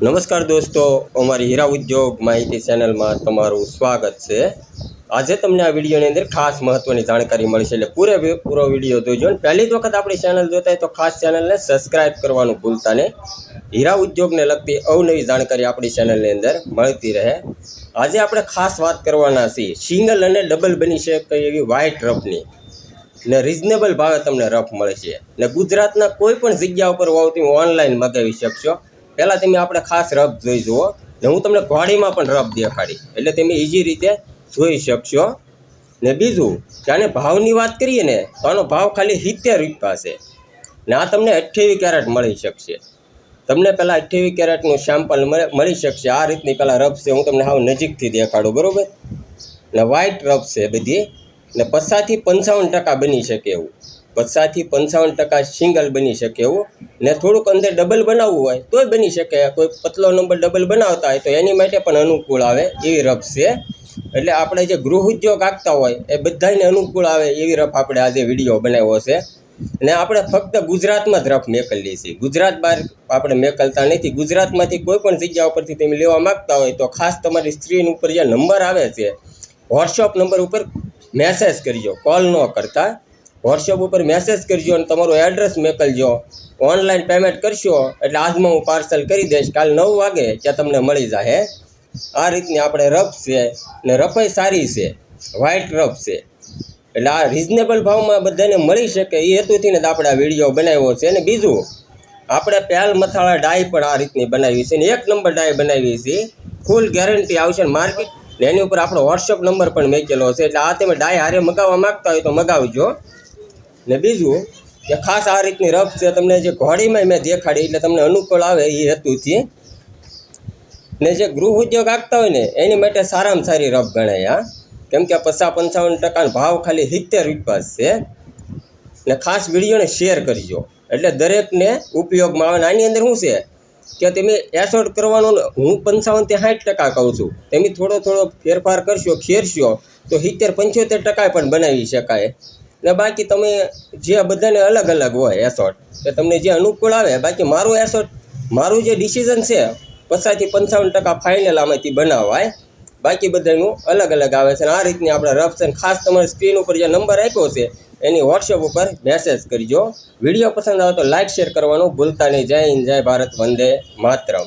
નમસ્કાર દોસ્તો, અમારી હીરા ઉદ્યોગ માહિતી ચેનલમાં તમારું સ્વાગત છે. આજે તમને આ વિડીયોની અંદર ખાસ મહત્ત્વની જાણકારી મળશે એટલે પૂરે પૂરો વીડિયો જોજો અને પહેલી જ વખત આપણી ચેનલ જોતા હોય તો ખાસ ચેનલને સબસ્ક્રાઈબ કરવાનું ભૂલતા નહીં. હીરા ઉદ્યોગને લગતી અવનવી જાણકારી આપણી ચેનલની અંદર મળતી રહે. આજે આપણે ખાસ વાત કરવાના છીએ સિંગલ અને ડબલ બની શકે એવી વ્હાઇટ રફની ને. રિઝનેબલ ભાવે તમને રફ મળશે ને ગુજરાતના કોઈ પણ જગ્યા ઉપર હોવ તમે ઓનલાઈન મગાવી શકશો. પહેલાં તમે આપણે ખાસ રફ જોઈ જુઓ. ને હું તમને ઘોડીમાં પણ રફ દેખાડી એટલે તમે ઇઝી રીતે જોઈ શકશો. ને બીજું, કે આને ભાવની વાત કરીએ ને, તો આનો ભાવ ખાલી સિત્તેર રૂપિયા છે. ને આ તમને અઠ્યાવીસ કેરેટ મળી શકશે. તમને પહેલાં અઠ્યાવીસ કેરેટનું સેમ્પલ મળી શકશે. આ રીતની પહેલાં રફ છે, હું તમને હાવ નજીકથી દેખાડું, બરાબર? ને વ્હાઇટ રફ છે બધી. ને પચાસથી પંચાવન ટકા બની શકે એવું. પચાસથી પંચાવન ટકા સિંગલ બની શકે એવું. ને થોડુંક અંદર ડબલ બનાવવું હોય તોય બની શકે. કોઈ પતલો નંબર ડબલ બનાવતા હોય તો એની માટે પણ અનુકૂળ આવે એવી રફ છે. એટલે આપણે જે ગૃહ ઉદ્યોગ આપતા હોય એ બધાને અનુકૂળ આવે એવી રફ આપણે આજે વીડિયો બનાવ્યો છે. ને આપણે ફક્ત ગુજરાતમાં જ રફ મેકલીએ છીએ ગુજરાત બહાર આપણે મેકલતા નથી. ગુજરાતમાંથી કોઈ પણ જગ્યા ઉપરથી તમે લેવા માગતા હોય તો ખાસ તમારી સ્ક્રીન ઉપર જે નંબર આવે છે વોટ્સઅપ નંબર ઉપર મેસેજ કરજો. કોલ ન કરતા. વોટ્સઅપ ઉપર મેસેજ કરજો અને તમારું એડ્રેસ મોકલજો. ઓનલાઈન પેમેન્ટ કરશો એટલે આજમાં હું પાર્સલ કરી દઈશ. કાલ નવ વાગે ત્યાં તમને મળી જાય આ રીતની આપણે રફ છે ને રફાઈ સારી છે. વ્હાઇટ રફ છે. એટલે આ રિઝનેબલ ભાવમાં બધાને મળી શકે. એ હેતુથી ને જ આપણે આ વીડિયો બનાવ્યો છે. અને બીજું, આપણે પહેલ મથાળા ડાય પણ આ રીતની બનાવી છે. ને એક નંબર ડાય બનાવી છે. ફૂલ ગેરંટી આવશે ને માર્કેટ એની ઉપર આપણો વોટ્સઅપ નંબર પણ મેકેલો છે. એટલે આ તમે ડાય હારે મગાવવા માગતા હોય તો મગાવજો. ને બીજું કે ખાસ આ રીતની રફ છે, તમને જે ઘોડીમાં મેં દેખાડી, એટલે તમને અનુકૂળ આવે એ હેતુથી. ને જે ગૃહ ઉદ્યોગ આપતા હોય ને, એની માટે સારામાં સારી રફ ગણાય, હા. કેમ કે પચાસ પંચાવન ટકાનો ભાવ ખાલી સિત્તેર રૂપિયા છે. ને ખાસ વિડીયોને શેર કરજો. એટલે દરેકને ઉપયોગમાં આવે. ને આની અંદર શું છે કે તમે એસોટ કરવાનું હું પંચાવનથી સાઠ ટકા કહું છું. તમે થોડો થોડો ફેરફાર કરશો, ખેરશો, તો સિત્તેર પંચોતેર ટકા પણ બનાવી શકાય. ને બાકી તમે જે બધાને અલગ અલગ હોય એસોટ કે તમને જે અનુકૂળ આવે, બાકી મારું એસોટ, મારું જે ડિસિઝન છે, પચાસથી પંચાવન ટકા ફાઇનલ આમાંથી બનાવાય. બાકી બધાનું અલગ અલગ આવે છે અને આ રીતની આપણે રફ છે ખાસ તમારે સ્ક્રીન ઉપર જે નંબર આપ્યો છે, એની વોટ્સએપ ઉપર મેસેજ કરજો. વીડિયો પસંદ આવે તો લાઇક શેર કરવાનું ભૂલતા નહીં. જય હિન્દ, જય ભારત, વંદે માતરમ.